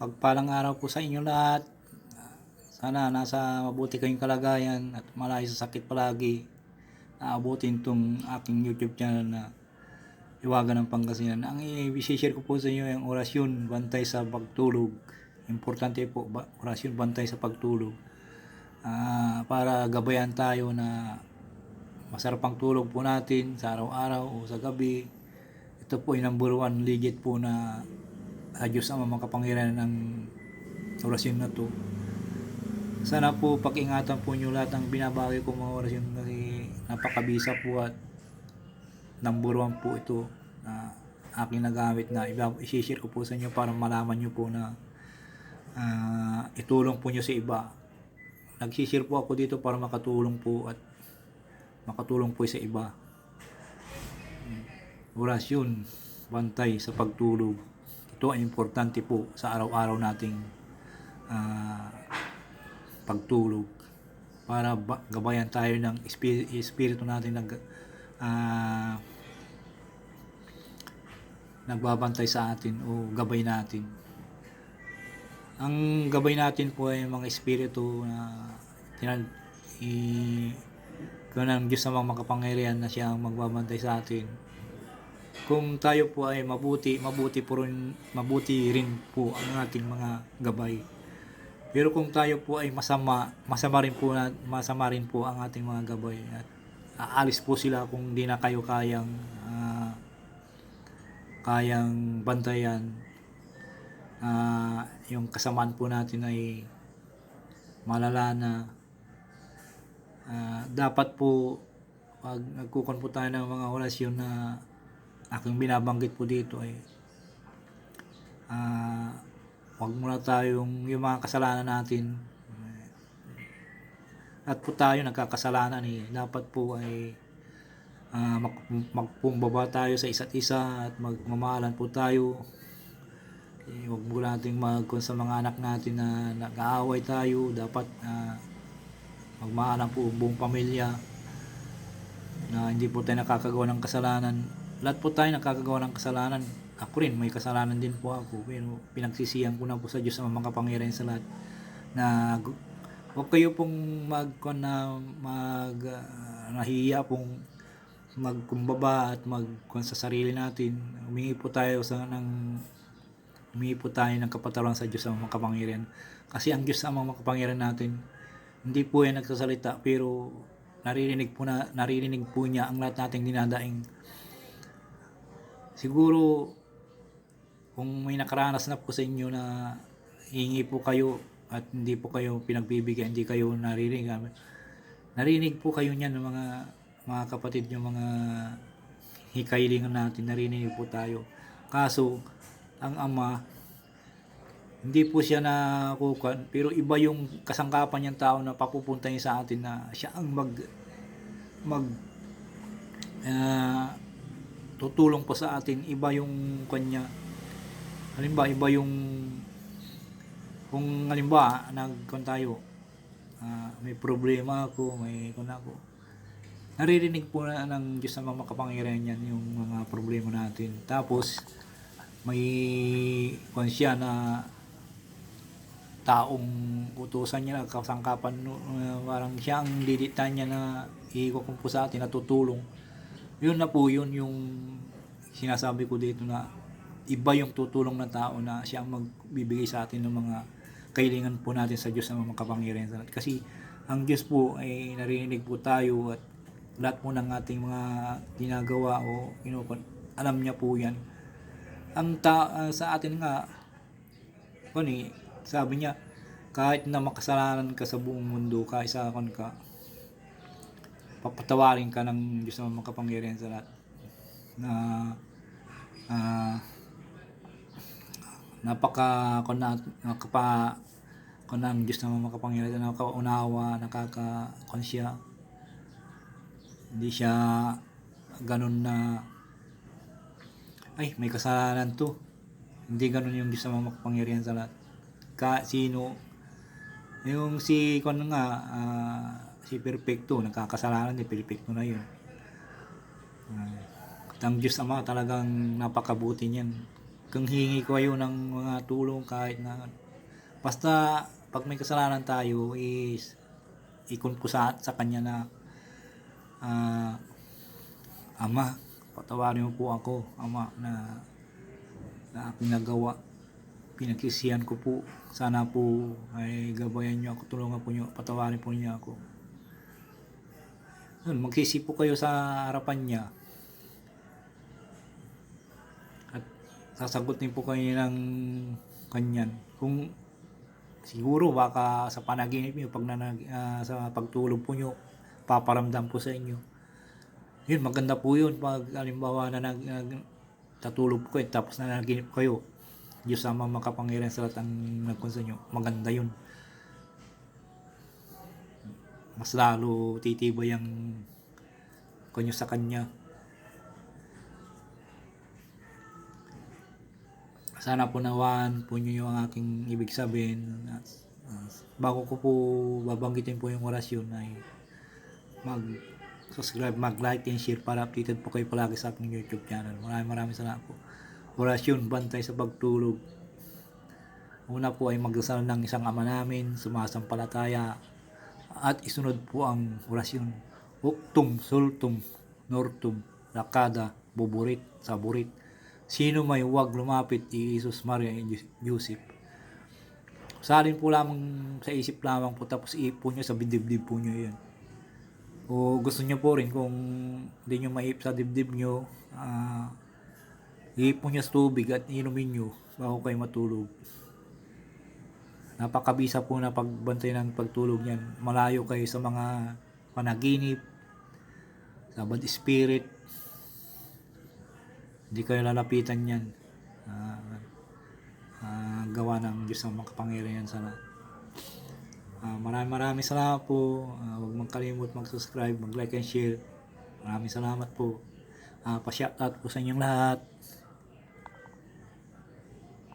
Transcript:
Pagpalang araw po sa inyo lahat. Sana nasa mabuti kayong kalagayan at malayo sa sakit palagi. Naabutin tong aking YouTube channel na Iwagan ng Pangasinan. Ang i-share ko po sa inyo yung orasyon bantay sa pagtulog. Importante po, ba- orasyon bantay sa pagtulog. Ah, para gabayan tayo na masarap ang tulog po natin sa araw-araw o sa gabi. Ito po ay number one legit po na sa Diyos ang makapangyarihan ng orasyon na to. Sana po pag-ingatan po nyo lahat ng binabagay ko mga orasyon kasi napakabisa po at one po ito na aking nagamit na iba- i-share ko po sa inyo para malaman nyo po na ah, itulong po nyo sa iba. Nag-share po ako dito para makatulong po at makatulong po sa iba. Orasyon, bantay sa pagtulog. Ito ay importante po sa araw-araw nating ah, pagtulog para ba- gabayan tayo ng espi- espiritu natin nag ah, nagbabantay sa atin o gabay natin. Ang gabay natin po ay mga espiritu na tinal i kung ng Diyos na makapangyarihan na siya ang magbabantay sa atin. Kung tayo po ay mabuti, mabuti po rin, mabuti rin po ang ating mga gabay. Pero kung tayo po ay masama, masama rin po masama rin po ang ating mga gabay at aalis po sila kung di na kayo kayang ah, kayang bantayan. Ah, yung kasamaan po natin ay malala na Ah, dapat po pag nagkukon po tayo ng mga orasyon na aking binabanggit po dito ay ah wag muna tayong yung mga kasalanan natin at po tayo nagkakasalanan eh. Dapat po ay ah, mag, magpumbaba tayo sa isa't isa at magmamahalan po tayo. Eh, wag mo nating magkon sa mga anak natin na nag-aaway tayo. Dapat ah, magmaalam po buong pamilya na hindi po tayo nakakagawa ng kasalanan. Lahat po tayo nakakagawa ng kasalanan. Ako rin, may kasalanan din po ako. Pero pinagsisiyan ko na po sa Diyos ang makapangyarihan sa lahat. Na huwag kayo pong mag na mag ah, nahiya pong magkumbaba at mag sa sarili natin. Humingi po tayo sa ng humingi po tayo ng kapatawaran sa Diyos ang makapangyarihan. Kasi ang Diyos ang makapangyarihan natin hindi po yan nagsasalita pero naririnig po na naririnig po niya ang lahat nating dinadaing siguro kung may nakaranas na po sa inyo na hingi po kayo at hindi po kayo pinagbibigyan hindi kayo naririnig narinig po kayo niyan ng mga mga kapatid yung mga hikailingan natin narinig po tayo. Kaso ang ama hindi po siya nakukuha pero iba yung kasangkapan niyang tao na papupunta niya sa atin na siya ang mag mag ah, tutulong po sa atin. Iba yung kanya. Halimbawa iba yung kung halimbawa nagkon tayo ah, may problema ako may kun ako. Naririnig po na ng Diyos na makapangyarihan yan yung mga problema natin. Tapos may kung siya na taong utusan niya kasangkapan no, uh, parang siya ang diditan niya na ikukumpo sa atin na tutulong yun na po yun yung sinasabi ko dito na iba yung tutulong ng tao na siya ang magbibigay sa atin ng mga kailangan po natin sa Diyos na makapangyarihan sa lahat. Kasi ang Diyos po ay narinig po tayo at lahat po ng ating mga ginagawa o know, alam niya po yan. Ang ta ah, sa atin nga, kani, sabi niya, kahit na makasalanan ka sa buong mundo, kahit sa ka, papatawarin ka ng Diyos na makapangyarihan sa lahat. Na ah, napaka kon na nakapa kon ng Diyos na makapangyarihan nakaunawa nakaka-konsya. Hindi siya ganun na ay may kasalanan to. Hindi ganun yung Diyos na makapangyarihan sa lahat. Ka sino yung si kon nga ah, si perfecto nagkakasalanan ni perfecto na yun. Uh, ang Diyos Ama talagang napakabuti niyan. Kung hingi ko kayo ng mga tulong kahit na basta pag may kasalanan tayo is ikon ko sa, sa kanya na ah, ama patawarin mo po ako ama na na aking nagawa. Pinagsisihan ko po. Sana po ay gabayan niyo ako tulungan po niyo patawarin po niyo ako yun, magsisi po kayo sa harapan niya. At sasagutin po kayo ng kanyan. Kung siguro baka sa panaginip niyo pag nanag, ah, sa pagtulog po niyo paparamdam po sa inyo. Yun maganda po yun. Pag alimbawa na nag, nag tatulog ko eh, tapos nanaginip kayo Diyos ama makapangyarihan sa lahat ang nagkunsa nyo maganda yun mas lalo titibay ang kanyo sa kanya sana po nawan po nyo yung aking ibig sabihin At, bago ko po babanggitin po yung orasyon ay mag subscribe, mag-like and share para updated po kayo palagi sa aking YouTube channel. Maraming maraming salamat po. Orasyon, bantay sa pagtulog. Una po ay magdasal ng isang ama namin, sumasampalataya, at isunod po ang orasyon. Uktum, sultum, nortum, lakada, buburit, saburit. Sino may huwag lumapit, Iisus, Maria, Joseph. Salin po lamang sa isip lamang po tapos iipon nyo sa bidibdib po nyo yan. O gusto nyo po rin kung hindi nyo maip sa dibdib nyo, ah, iipon nyo sa tubig at inumin nyo bago kayo matulog. Napakabisa po na pagbantay ng pagtulog niyan. Malayo kayo sa mga panaginip, sa bad spirit. Hindi kayo lalapitan yan. Ah, ah, gawa ng Diyos ang makapangyarihan sa lahat. Ah, maraming maraming salamat po. Ah, huwag mong kalimut mag-subscribe, mag-like and share. Maraming salamat po. Ah, pa-shoutout po sa inyong lahat.